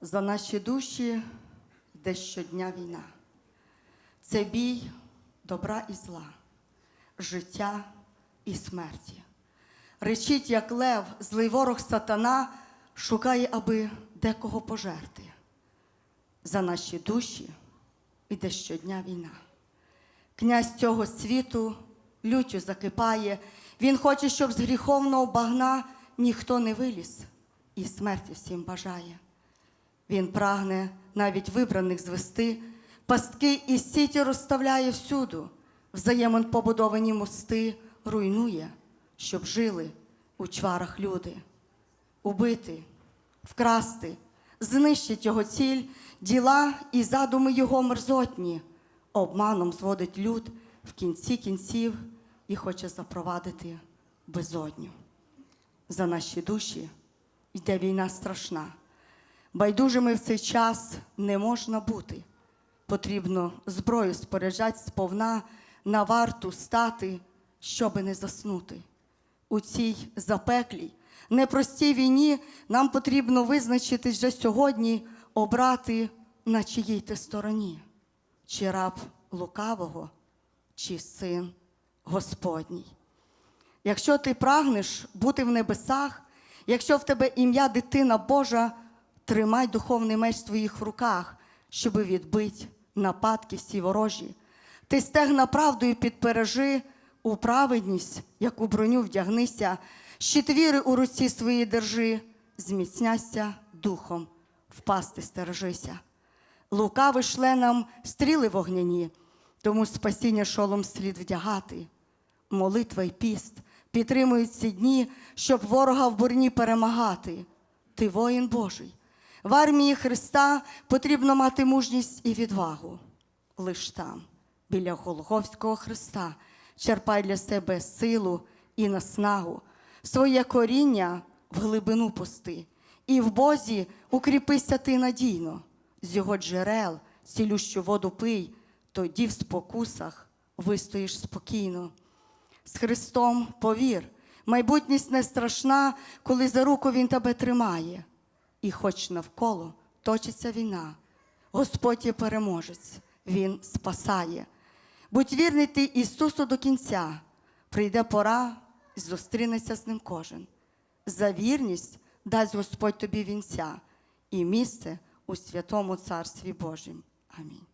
За наші душі йде щодня війна. Це бій добра і зла, життя і смерті. Речить, як лев, злий ворог сатана, шукає, аби декого пожерти. За наші душі йде щодня війна. Князь цього світу лютю закипає. Він хоче, щоб з гріховного багна ніхто не виліз і смерті всім бажає. Він прагне навіть вибраних звести, пастки і сіті розставляє всюду, взаємин побудовані мости руйнує, щоб жили у чварах люди. Убити, вкрасти, знищить його ціль, діла і задуми його мерзотні, обманом зводить люд в кінці кінців і хоче запровадити безодню. За наші душі йде війна страшна. Байдужими в цей час не можна бути. Потрібно зброю споряджать сповна, на варту стати, щоби не заснути. У цій запеклій, непростій війні нам потрібно визначити вже сьогодні, обрати, на чиїй ти стороні, чи раб лукавого, чи син Господній. Якщо ти прагнеш бути в небесах, якщо в тебе ім'я дитина Божа, тримай духовний меч в твоїх руках, щоби відбити нападки всі ворожі. Ти стегна правдою підпережи, у праведність, як у броню вдягнися, щит віри у руці своїй держи, зміцняйся духом, впасти стережися. Лукавий шле нам стріли вогняні, тому спасіння шолом слід вдягати. Молитва й піст підтримують ці дні, щоб ворога в бурні перемагати. Ти воїн Божий. В армії Христа потрібно мати мужність і відвагу. Лиш там, біля Голговського Христа, черпай для себе силу і наснагу, своє коріння в глибину пусти, і в Бозі укріпися ти надійно, з його джерел цілющу воду пий, тоді в спокусах вистоїш спокійно. З Христом повір, майбутність не страшна, коли за руку Він тебе тримає. І хоч навколо точиться війна, Господь є переможець, Він спасає. Будь вірний ти Ісусу до кінця, прийде пора і зустрінеться з ним кожен. За вірність дасть Господь тобі вінця і місце у святому Царстві Божім. Амінь.